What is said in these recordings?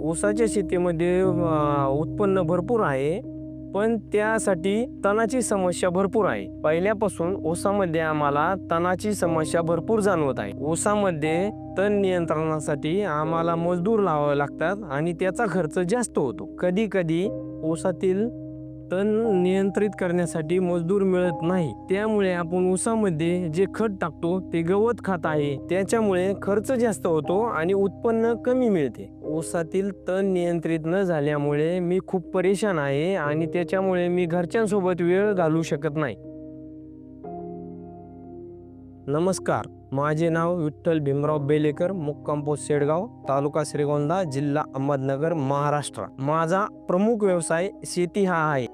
ऊसाच्या शेतीमध्ये उत्पन्न भरपूर आहे पण त्यासाठी तणाची समस्या भरपूर आहे. पहिल्यापासून ऊसामध्ये आम्हाला तणाची समस्या भरपूर जाणवत आहे. ऊसामध्ये तण नियंत्रणासाठी आम्हाला मजदूर लावावे लागतात आणि त्याचा खर्च जास्त होतो. कधी कधी ऊसातील तण नियंत्रित करण्यासाठी मजदूर मिळत नाही. त्यामुळे आपण ऊसामध्ये जे खत टाकतो ते गवत खात आहे. त्याच्यामुळे खर्च जास्त होतो आणि उत्पन्न कमी मिळते. ऊसातील तण नियंत्रित न झाल्यामुळे मी खूप परेशान आहे आणि त्याच्यामुळे मी घरच्यांसोबत वेळ घालू शकत नाही. नमस्कार माझे नाव विठ्ठल भीमराव बेलेकर मुक्काम पोस्ट शेडगाव तालुका श्रीगोंदा जिल्हा अहमदनगर महाराष्ट्र. माझा प्रमुख व्यवसाय शेती हा आहे.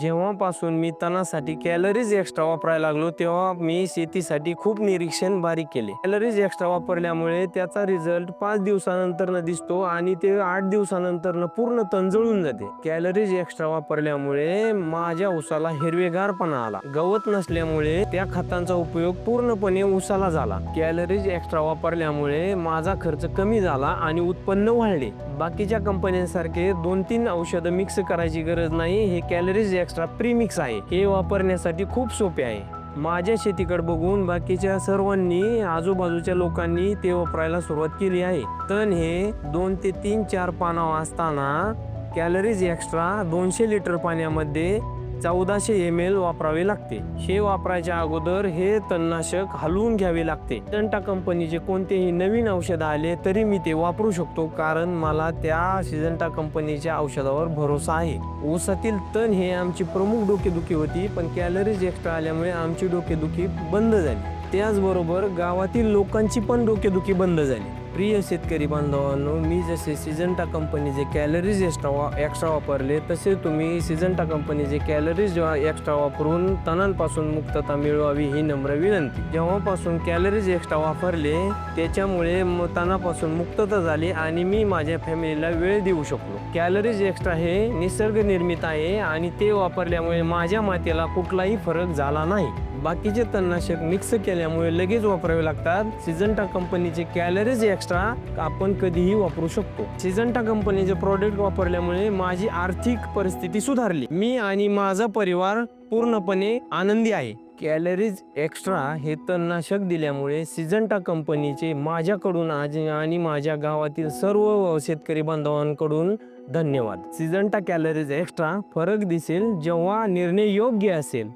जेव्हापासून मी तणासाठी कॅलरीज एक्स्ट्रा वापरायला लागलो तेव्हा मी शेतीसाठी खूप निरीक्षण बारीक केले. कॅलरीज एक्स्ट्रा वापरल्यामुळे त्याचा रिझल्ट पाच दिवसानंतर दिसतो आणि ते आठ दिवसानंतर पूर्ण तंजळून जाते. कॅलरीज एक्स्ट्रा वापरल्यामुळे माझ्या उसाला हिरवेगारपणा आला. गवत नसल्यामुळे त्या खतांचा उपयोग पूर्णपणे उसाला झाला. कॅलरीज एक्स्ट्रा वापरल्यामुळे माझा खर्च कमी झाला आणि उत्पन्न वाढले. बाकीच्या कंपन्यांसारखे दोन तीन औषधं मिक्स करायची गरज नाही हे कॅलरीज एक्स्ट्रा प्रीमिक्स आहे. हे वापरण्यासाठी खूप सोपे आहे. माझ्या शेतीकडे बघून बाकीच्या सर्वांनी आजूबाजूच्या लोकांनी ते वापरायला सुरुवात केली आहे. तण हे दोन ते तीन चार पानं असताना कॅलरीज एक्स्ट्रा दोनशे लिटर पाण्यामध्ये चौदाशे एम एल वापरावे लागते. हे वापरायच्या अगोदर हे तणनाशक हलवून घ्यावे लागते. टंटा कंपनीचे कोणतेही नवीन औषध आले तरी मी ते वापरू शकतो कारण मला त्या सिजंटा कंपनीच्या औषधावर भरोसा आहे. ऊसातील तण हे आमची प्रमुख डोकेदुखी होती पण कॅलरीज एक्स्ट्रा आल्यामुळे आमची डोकेदुखी बंद झाली. त्याचबरोबर गावातील लोकांची पण डोकेदुखी बंद झाली. प्रिय शेतकरी बांधवांनो मी जसे सिजंटा कंपनीचे कॅलरीज एक्स्ट्रा वा एक्स्ट्रा वापरले तसे तुम्ही सिजंटा कंपनीचे कॅलरीज एक्स्ट्रा वापरून तणांपासून मुक्तता मिळवावी ही नम्र विनंती. जेव्हापासून कॅलरीज एक्स्ट्रा वापरले त्याच्यामुळे म- तणापासून मुक्तता झाली आणि मी माझ्या फॅमिलीला वेळ देऊ शकलो. कॅलरीज एक्स्ट्रा हे निसर्ग निर्मित आहे आणि ते वापरल्यामुळे माझ्या मातेला कुठलाही फरक झाला नाही. बाकीचे तणनाशक मिक्स केल्यामुळे लगेच वापरावे लागतात. सिजंटा कंपनीचे कॅलरीज एक्स्ट्रा आपण कधीही वापरू शकतो. सिजंटा कंपनीचे प्रॉडक्ट वापरल्यामुळे माझी आर्थिक परिस्थिती सुधारली. मी आणि माझा परिवार पूर्णपणे आनंदी आहे. कॅलरीज एक्स्ट्रा हे तणनाशक दिल्यामुळे सिजंटा कंपनीचे माझ्याकडून आज आणि माझ्या गावातील सर्व शेतकरी बांधवांकडून धन्यवाद. सिजंटा कॅलरीज एक्स्ट्रा फरक दिसेल जेव्हा निर्णय योग्य असेल.